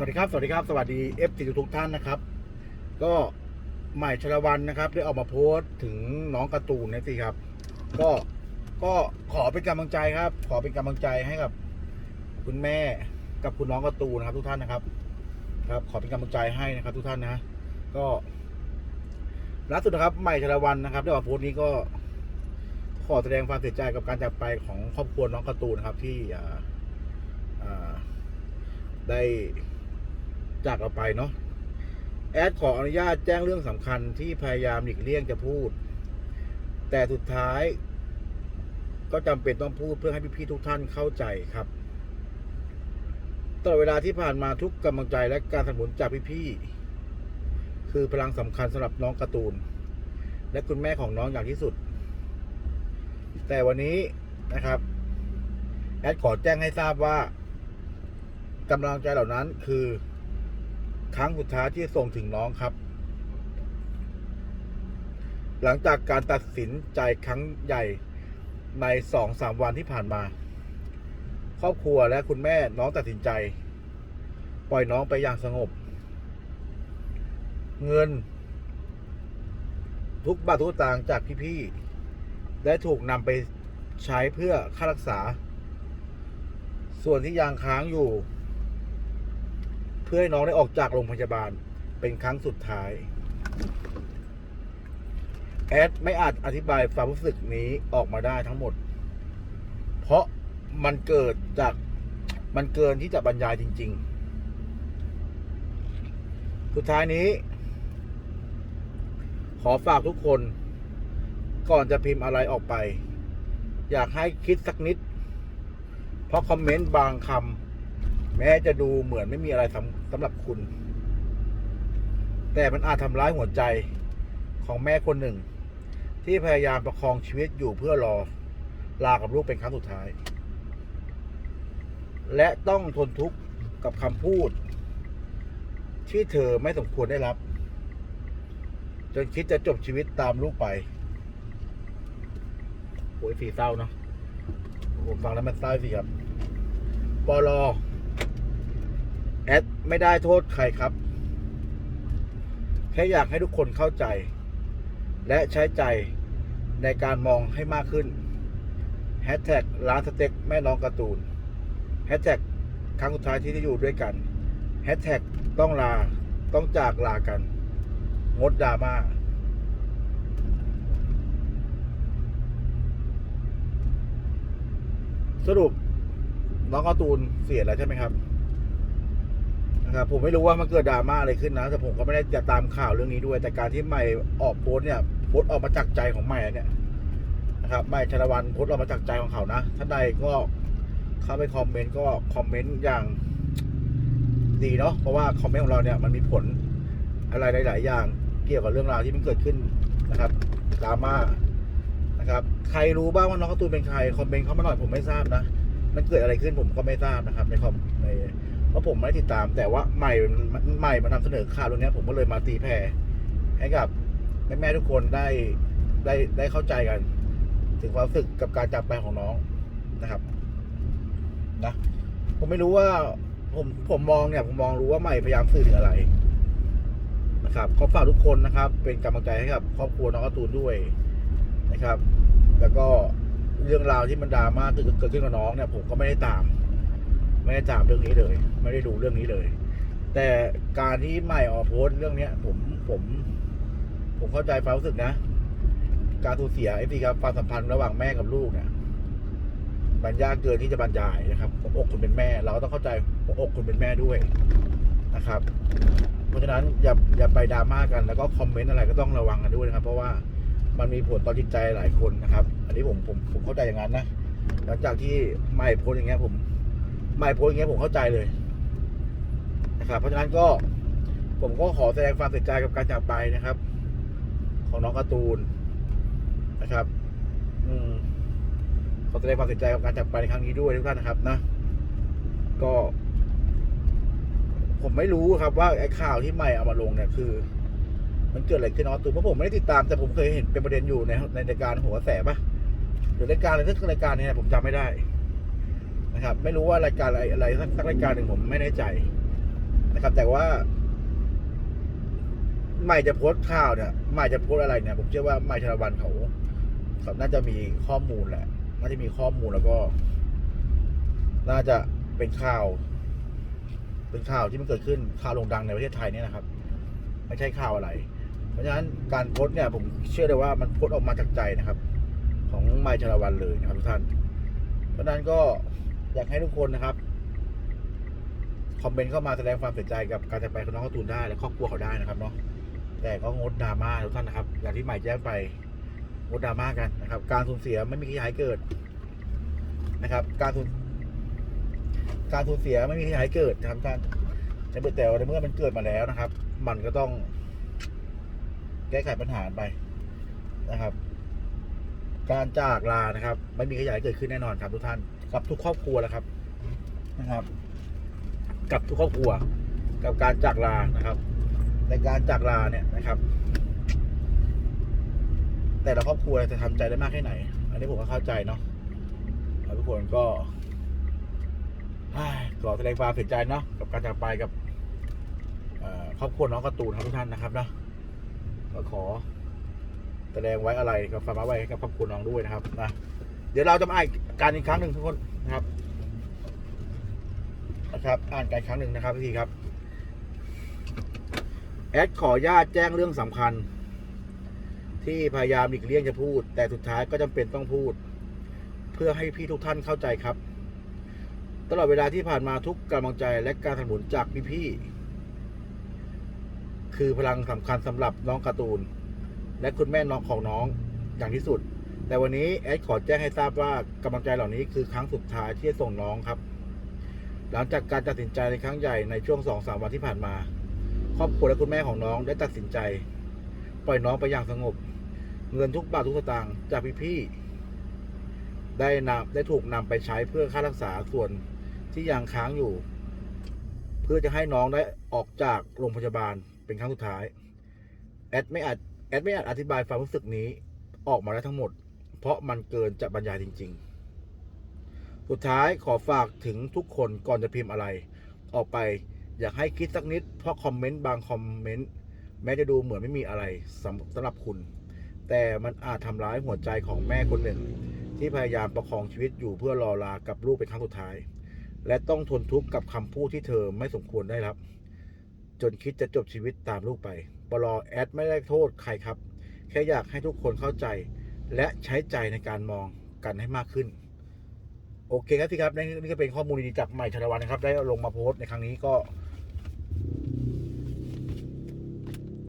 วัสดีครับ สวัสดีครับ สวัสดีเอฟซีทุกท่านนะครับ ก็ใหม่ชลวันนะครับ ได้ออกมาโพสต์ถึงน้องการ์ตูนนะสิครับ ก็ก็ขอเป็นกำลังใจครับ ขอเป็นกำลังใจให้กับ คุณแม่กับคุณน้องการ์ตูนนะครับ ทุกท่านนะครับ ครับ ขอเป็นกำลังใจให้นะครับ ทุกท่านนะ ก็ล่าสุดนะครับใหม่ชลวันนะครับได้ออกมาโพสต์นี้ก็ ขอแสดงความเสียใจกับการจากไปของครอบครัวน้องการ์ตูนนะครับที่อ่าอ่าได้ จากเราไปเนาะแอดขออนุญาตแจ้งเรื่องสำคัญที่พยายามหลีกเลี่ยงจะพูด แต่สุดท้าย ก็จำเป็นต้องพูดเพื่อให้พี่ๆทุกท่านเข้าใจครับตลอดเวลาที่ผ่านมาทุกกำลังใจและการสนับสนุนจากพี่ๆคือพลังสำคัญสำหรับน้องการ์ตูน และคุณแม่ของน้องอย่างที่สุด แต่วันนี้นะครับ แอดขอแจ้งให้ทราบว่ากำลังใจเหล่านั้นคือ ครั้งสุดท้ายที่ส่งถึงน้องครับ หลังจากการตัดสินใจครั้งใหญ่ในสองสามวันที่ผ่านมา ครอบครัวและคุณแม่น้องตัดสินใจ ปล่อยน้องไปอย่างสงบ เงิน ทุกบาททุกตางค์จากพี่ๆได้ถูกนำไปใช้เพื่อค่ารักษา ส่วนที่ยังค้างอยู่ พื่อให้น้องได้ออกจากโรงพยาบาลเป็นครั้งสุดท้าย แอดไม่อาจอธิบายความรู้สึกนี้ออกมาได้ทั้งหมด เพราะมันเกิดจากมันเกินที่จะบรรยายจริง ๆ สุดท้ายนี้ ขอฝากทุกคน ก่อนจะพิมพ์อะไรออกไป อยากให้คิดสักนิด เพราะคอมเมนต์บางคำ แม้จะดูเหมือนไม่มีอะไรสำสำหรับคุณ แต่มันอาจทำร้ายหัวใจของแม่คนหนึ่ง ที่พยายามประคองชีวิตอยู่เพื่อรอลากับลูกเป็นครั้งสุดท้าย และต้องทนทุกข์กับคำพูด ที่เธอไม่สมควรได้รับ จนคิดจะจบชีวิตตามลูกไปโอ้ยสีเศร้าเนาะผมฟังแล้วมันเศร้าสิครับปลอ แอดไม่ได้โทษใครครับ แค่อยากให้ทุกคนเข้าใจ และใช้ใจในการมองให้มากขึ้นแฮชแท็กร้านสเต็กแม่น้องการ์ตูนแฮชแท็กครั้งสุดท้ายที่ได้อยู่ด้วยกันแฮชแท็กต้องลาต้องจากลากัน งดดราม่าสรุปน้องการ์ตูนเสียแล้วใช่ไหมครับ นะครับผมไม่รู้ว่ามันเกิดดราม่าอะไรขึ้นนะ แต่ผมก็ไม่ได้จะตามข่าวเรื่องนี้ด้วย แต่การที่ใหม่ออกโพสต์เนี่ยโพสต์ออกมาจากใจของใหม่เนี่ยนะครับใหม่ชลวันโพสต์ออกมาจากใจของเขานะท่านใดก็เข้าไปคอมเมนต์ก็คอมเมนต์อย่างดีเนาะเพราะว่าคอมเมนต์ของเราเนี่ยมันมีผลอะไรหลาย ๆ อย่างเกี่ยวกับเรื่องราวที่มันเกิดขึ้นนะครับดราม่านะครับใครรู้บ้างว่าน้องการ์ตูนเป็นใครคอมเมนต์เข้ามาหน่อยผมไม่ทราบนะ มันเกิดอะไรขึ้นผมก็ไม่ทราบนะครับในคอมใน เพราะผมไม่ติดตามแต่ว่าใหม่ใหม่มานำเสนอข่าวเรื่องนี้ผมก็เลยมาตีแผ่ให้กับแม่แม่ๆทุกคนได้ได้ได้เข้าใจกัน ถึงความรู้สึกกับการจากไปของน้องนะครับนะผมไม่รู้ว่าผมผมมองเนี่ย ผมมองรู้ว่าใหม่พยายามสื่อถึงอะไรนะครับขอฝากทุกคนนะครับ เป็นกำลังใจให้กับ ครอบครัวน้องการ์ตูนด้วยนะครับ แล้วก็เรื่องราวที่มันดราม่าเกิดขึ้นกับน้องเนี่ย ผมก็ไม่ได้ตาม ไม่ได้ตามเรื่องนี้เลย ไม่ได้ดูเรื่องนี้เลย แต่การที่ใหม่ออกโพสต์เรื่องเนี้ย ผมผม ผมเข้าใจความรู้สึกนะ การสูญเสียไอ้ที่ครับความสัมพันธ์ระหว่างแม่กับลูกเนี่ยมันยากเกินที่จะบรรยายนะครับหัวอกคนเป็นแม่ เราต้องเข้าใจอกคนเป็นแม่ด้วยนะครับ เพราะฉะนั้นอย่าอย่าไปดราม่ากันแล้วก็คอมเมนต์อะไรก็ต้องระวังกันด้วยนะครับ เพราะว่ามันมีผลต่อจิตใจหลายคนนะครับ อันนี้ผมผมผมเข้าใจอย่างนั้นนะ หลังจากที่ไม่โพสอย่างเงี้ยผม ไม่โพสอย่างเงี้ยผมเข้าใจเลยนะครับเพราะฉะนั้นก็ผมก็ขอแสดงความเสียใจกับการจากไปนะครับ ของน้องการ์ตูนนะครับ อืมขอแสดงความเสียใจกับการจากไปในครั้งนี้ด้วยทุกท่านนะครับนะ ก็ ผมไม่รู้ครับว่าไอ้ข่าวที่ใหม่เอามาลงเนี่ยคือ มันเกิดอะไรขึ้นน้องตูนเพราะผมไม่ได้ติดตามแต่ผมเคยเห็นเป็นประเด็นอยู่ในในรายการหัวแสปะหรือรายการอะไรสักรายการเนี่ยผมจำไม่ได้ นะครับ ไม่รู้ว่ารายการอะไรอะไรสักสักรายการหนึ่งผมไม่แน่ใจนะครับ แต่ว่าใหม่จะโพสข่าวเนี่ยใหม่จะโพสอะไรเนี่ย ผมเชื่อว่าใหม่ชลวันเขาเขาน่าจะมีข้อมูลแหละ น่าจะมีข้อมูลแล้วก็ น่าจะเป็นข่าว เป็นข่าวที่มันเกิดขึ้นข่าวโด่งดังในประเทศไทยเนี่ยนะครับ ไม่ใช่ข่าวอะไร เพราะฉะนั้นการโพสเนี่ย ผมเชื่อเลยว่ามันโพสออกมาจากใจนะครับ ของไมค์ชลวันเลยนะครับทุกท่าน เพราะฉะนั้นก็ อยากให้ทุกคนนะครับคอมเมนต์เข้ามาแสดงความเสียใจกับการจากไปของน้องการ์ตูนได้และครอบครัวเขาได้นะครับเนาะแต่ก็งดดราม่าทุกท่านนะครับ อย่างที่ใหม่แจ้งไปงดดราม่ากันนะครับ การสูญเสียไม่มีใครอยากให้เกิดนะครับ การสูญการสูญเสียไม่มีใครอยากให้เกิดนะครับท่านแต่แต่ในเมื่อมันเกิดมาแล้วนะครับ มันก็ต้อง แก้ไขปัญหาไปนะครับ การจากลานะครับ ไม่มีขยายเกิดขึ้นแน่นอนครับทุกท่าน กับทุกครอบครัวแล้วครับนะครับ กับทุกครอบครัว กับการจากลานะครับ ในการจากลาเนี่ยนะครับ แต่ละครอบครัวจะทำใจได้มากแค่ไหน อันนี้ผมก็เข้าใจเนาะแล้วทุกคนก็เฮ้ยขอแสดงความเสียใจเนาะกับการจากไปกับเอ่อครอบครัวน้องการ์ตูนครับทุกท่านนะครับเนาะก็ขอแสดงไว้อะไรกับฝากไว้ให้กับครอบครัวน้องด้วยนะครับนะ เดี๋ยวเราจะมาอ่านการอีกครั้งหนึ่งทุกคนนะครับ นะครับ อ่านการครั้งหนึ่งนะครับพี่ครับ แอดขอญาตแจ้งเรื่องสำคัญ ที่พยายามหลีกเลี่ยงจะพูด แต่สุดท้ายก็จำเป็นต้องพูด เพื่อให้พี่ทุกท่านเข้าใจครับ ตลอดเวลาที่ผ่านมาทุกกำลังใจและการสนับสนุนจากพี่ๆคือพลังสำคัญสำหรับน้องการ์ตูน และคุณแม่น้องของน้องอย่างที่สุด แต่วันนี้แอดขอแจ้งให้ทราบว่ากำลังใจเหล่านี้คือครั้งสุดท้ายที่จะส่งน้องครับ หลังจากการตัดสินใจในครั้งใหญ่ในช่วงสองสามวันที่ผ่านมา ครอบครัวและคุณแม่ของน้องได้ตัดสินใจ ปล่อยน้องไปอย่างสงบ เงินทุกบาททุกสตางค์จากพี่ๆได้นำได้ถูกนำไปใช้เพื่อค่ารักษาส่วนที่ยังค้างอยู่ เพื่อจะให้น้องได้ออกจากโรงพยาบาลเป็นครั้งสุดท้ายแอดไม่อาจแอดไม่อาจอธิบายความรู้สึกนี้ออกมาได้ทั้งหมด เพราะมันเกินจะบรรยายจริง ๆ สุดท้ายขอฝากถึงทุกคนก่อนจะพิมพ์อะไร ออกไปอยากให้คิดสักนิด เพราะคอมเมนต์บางคอมเมนต์แม้จะดูเหมือนไม่มีอะไรสำสำหรับคุณ แต่มันอาจทำร้ายหัวใจของแม่คนหนึ่ง ที่พยายามประคองชีวิตอยู่เพื่อรอลากับลูกเป็นครั้งสุดท้าย และต้องทนทุกข์กับคำพูดที่เธอไม่สมควรได้รับ จนคิดจะจบชีวิตตามลูกไปปลอแอดไม่ได้โทษใครครับ แค่อยากให้ทุกคนเข้าใจ และใช้ใจในการมองกันให้มากขึ้น โอเคครับที่ครับนี่ก็เป็นข้อมูลดีๆจากใหม่ชาลวันนะครับ ได้ลงมาโพสต์ในครั้งนี้ก็